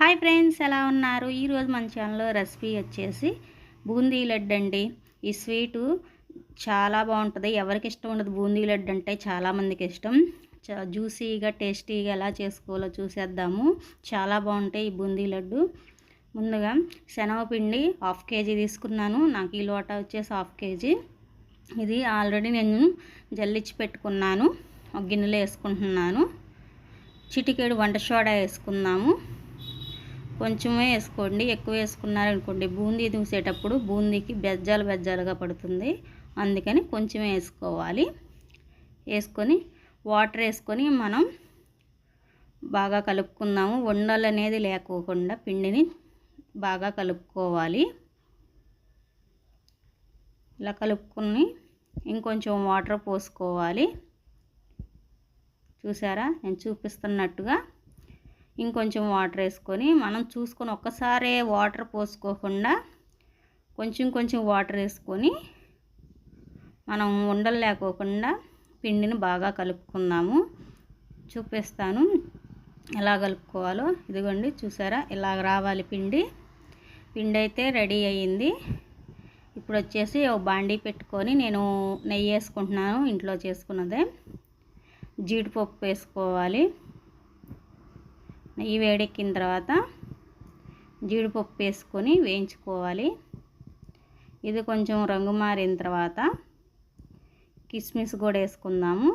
Hi friends ఎలా ఉన్నారు? ఈరోజు మన ఛానల్లో రెసిపీ వచ్చేసి బూందీ లడ్డు అండి. ఈ స్వీటు చాలా బాగుంటుంది. ఎవరికి ఇష్టం ఉండదు. బూందీ లడ్డు అంటే చాలామందికి ఇష్టం. చా- జ్యూసీగా టేస్టీగా ఎలా చేసుకోవాలో చూసేద్దాము. చాలా బాగుంటాయి ఈ బూందీ లడ్డు. ముందుగా శనగపిండి హాఫ్ కేజీ తీసుకున్నాను. నాకు ఈ లోట వచ్చేసి హాఫ్ కేజీ. ఇది ఆల్రెడీ నేను జల్లిచ్చి పెట్టుకున్నాను. ఒక గిన్నెలో వేసుకుంటున్నాను. చిటికేడు వంట సోడా వేసుకుందాము. కొంచెమే వేసుకోండి ఎక్కువ వేసుకున్నారనుకోండి బూందీ దూసేటప్పుడు బూందీకి బెజ్జాలు బెజ్జాలుగా పడుతుంది. అందుకని కొంచెమే వేసుకోవాలి. వేసుకొని వాటర్ వేసుకొని మనం బాగా కలుపుకుందాము. ఉండలు అనేది లేకోకుండా పిండిని బాగా కలుపుకోవాలి. ఇలా కలుపుకొని ఇంకొంచెం వాటర్ పోసుకోవాలి. చూసారా? నేను చూపిస్తున్నట్టుగా ఇంకొంచెం వాటర్ వేసుకొని మనం చూసుకొని ఒక్కసారే వాటర్ పోసుకోకుండా కొంచెం కొంచెం వాటర్ వేసుకొని మనం ఉండలు లేకోకుండా పిండిని బాగా కలుపుకుందాము. చూపిస్తాను. ఎలా కలుపుకోవాలో ఇదిగోండి చూసారా? ఇలా రావాలి పిండి. పిండి అయితే రెడీ అయ్యింది. ఇప్పుడు వచ్చేసి ఒక బాండీ పెట్టుకొని నేను నెయ్యి వేసుకుంటున్నాను ఇంట్లో చేసుకున్నదే. జీడిపప్పు వేసుకోవాలి. నెయ్యి వేడెక్కిన తర్వాత జీడిపప్పు వేసుకొని వేయించుకోవాలి. ఇది కొంచెం రంగు మారిన తర్వాత కిస్మిస్ కూడా వేసుకుందాము.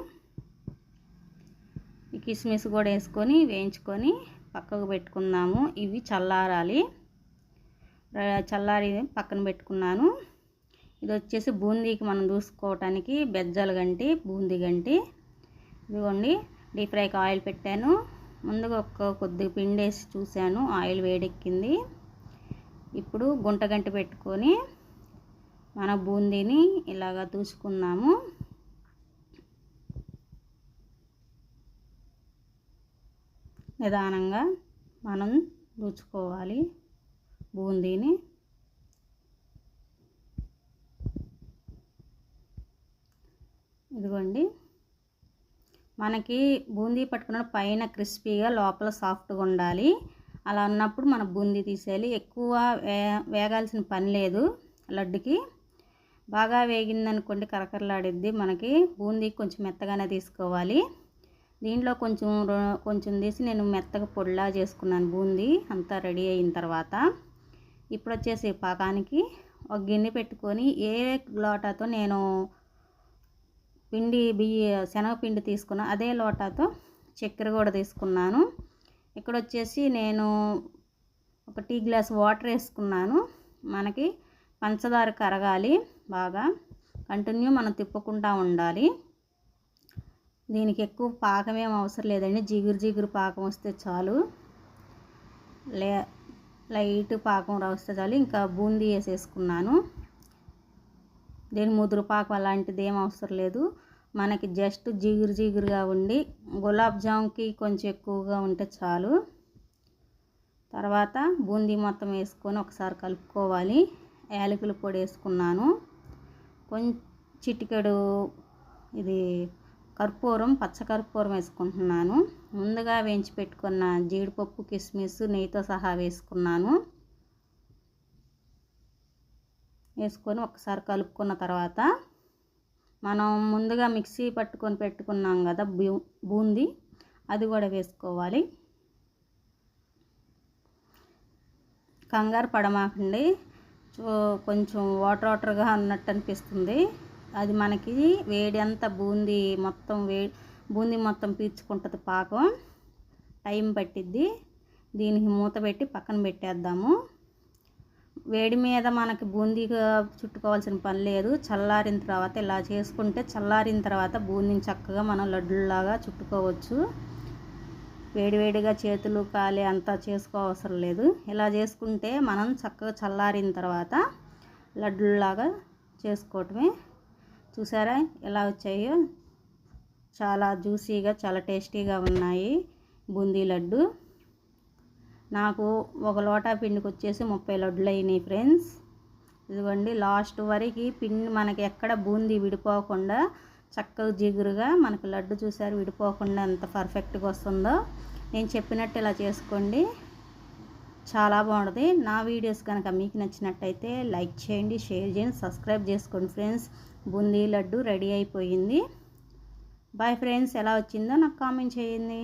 ఈ కిస్మిస్ కూడా వేసుకొని వేయించుకొని పక్కకు పెట్టుకుందాము. ఇవి చల్లారాలి. చల్లారి పక్కన పెట్టుకున్నాను. ఇది వచ్చేసి బూందీకి మనం దూసుకోవటానికి బెజ్జలు గంటి బూందీ గంటి. ఇదిగోండి డీప్ ఫ్రైకి ఆయిల్ పెట్టాను. ముందుగా ఒక కొద్దిగా పిండి వేసి చూశాను ఆయిల్ వేడెక్కింది. ఇప్పుడు గుంట గంట పెట్టుకొని మన బూందీని ఇలాగా దూసుకుందాము. నిదానంగా మనం దూచుకోవాలి బూందీని. ఇదిగోండి మనకి బూందీ పట్టుకున్న పైన క్రిస్పీగా లోపల సాఫ్ట్గా ఉండాలి. అలా ఉన్నప్పుడు మన బూందీ తీసేయాలి. ఎక్కువ వే వేగాల్సిన పని లేదు లడ్డుకి. బాగా వేగిందనుకోండి కరకరలాడిద్ది. మనకి బూందీ కొంచెం మెత్తగానే తీసుకోవాలి. దీంట్లో కొంచెం కొంచెం తీసి నేను మెత్తగా పొడిలా చేసుకున్నాను బూందీ. అంతా రెడీ అయిన తర్వాత ఇప్పుడు వచ్చేసి పాకానికి ఒక గిన్నె పెట్టుకొని ఏ లోటాతో నేను పిండి బియ్య శనగపిండి తీసుకున్న అదే లోటాతో చక్కెర కూడా తీసుకున్నాను. ఇక్కడ వచ్చేసి నేను ఒక టీ గ్లాస్ వాటర్ వేసుకున్నాను. మనకి పంచదార కరగాలి బాగా. కంటిన్యూ మనం తిప్పుకుంటూ ఉండాలి. దీనికి ఎక్కువ పాకం ఏం అవసరం లేదండి. జిగురు జిగురు పాకం వస్తే చాలు. లే లైట్ పాకం వస్తే చాలు. ఇంకా బూందీ వేసేసుకున్నాను. దీని ముదురుపాకం అలాంటిది ఏం అవసరం లేదు. మనకి జస్ట్ జిగురు జిగురుగా ఉండి గులాబ్ జామ్కి కొంచెం ఎక్కువగా ఉంటే చాలు. తర్వాత బూందీ మొత్తం వేసుకొని ఒకసారి కలుపుకోవాలి. యాలకుల పొడి వేసుకున్నాను. కొంచెం చిటికెడు ఇది కర్పూరం పచ్చకర్పూరం వేసుకుంటున్నాను. ముందుగా వేయించి పెట్టుకున్న జీడిపప్పు కిస్మిస్ నెయ్యితో సహా వేసుకున్నాను. వేసుకొని ఒకసారి కలుపుకున్న తర్వాత మనం ముందుగా మిక్సీ పట్టుకొని పెట్టుకున్నాం కదా బూ- బూందీ అది కూడా వేసుకోవాలి. కంగారు పడమాకండి. చూ- కొంచెం వాటర్ వాటర్గా ఉన్నట్టు అనిపిస్తుంది. అది మనకి వేడి అంతా బూందీ మొత్తం వే బూందీ మొత్తం పీల్చుకుంటుంది పాకం. టైం పట్టిద్ది. దీనికి మూత పెట్టి పక్కన పెట్టేద్దాము. వేడి మీద మనకి బూందీగా చుట్టుకోవాల్సిన పని లేదు. చల్లారిన తర్వాత ఇలా చేసుకుంటే చల్లారిన తర్వాత బూందీని చక్కగా మనం లడ్డులాగా చుట్టుకోవచ్చు. వేడివేడిగా చేతులు కాలి అంతా చేసుకోవసరం లేదు. ఇలా చేసుకుంటే మనం చక్కగా చల్లారిన తర్వాత లడ్డులాగా చేసుకోవటమే. చూసారా ఎలా వచ్చాయో? చాలా జ్యూసీగా చాలా టేస్టీగా ఉన్నాయి బూందీ లడ్డు. నాకు ఒక లోటా పిండికి వచ్చేసి ముప్పై లడ్డులు అయినాయి ఫ్రెండ్స్. ఇదిగోండి లాస్ట్ వరకు పిండి మనకి ఎక్కడ బూందీ విడిపోకుండా చక్కగా జిగురుగా మనకు లడ్డు చూసారు విడిపోకుండా ఎంత పర్ఫెక్ట్గా వస్తుందో. నేను చెప్పినట్టు ఇలా చేసుకోండి. చాలా బాగుంటుంది. నా వీడియోస్ కనుక మీకు నచ్చినట్టయితే లైక్ చేయండి షేర్ చేయండి సబ్స్క్రైబ్ చేసుకోండి ఫ్రెండ్స్. బూందీ లడ్డు రెడీ అయిపోయింది. బాయ్ ఫ్రెండ్స్ ఎలా వచ్చిందో నాకు కామెంట్ చేయండి.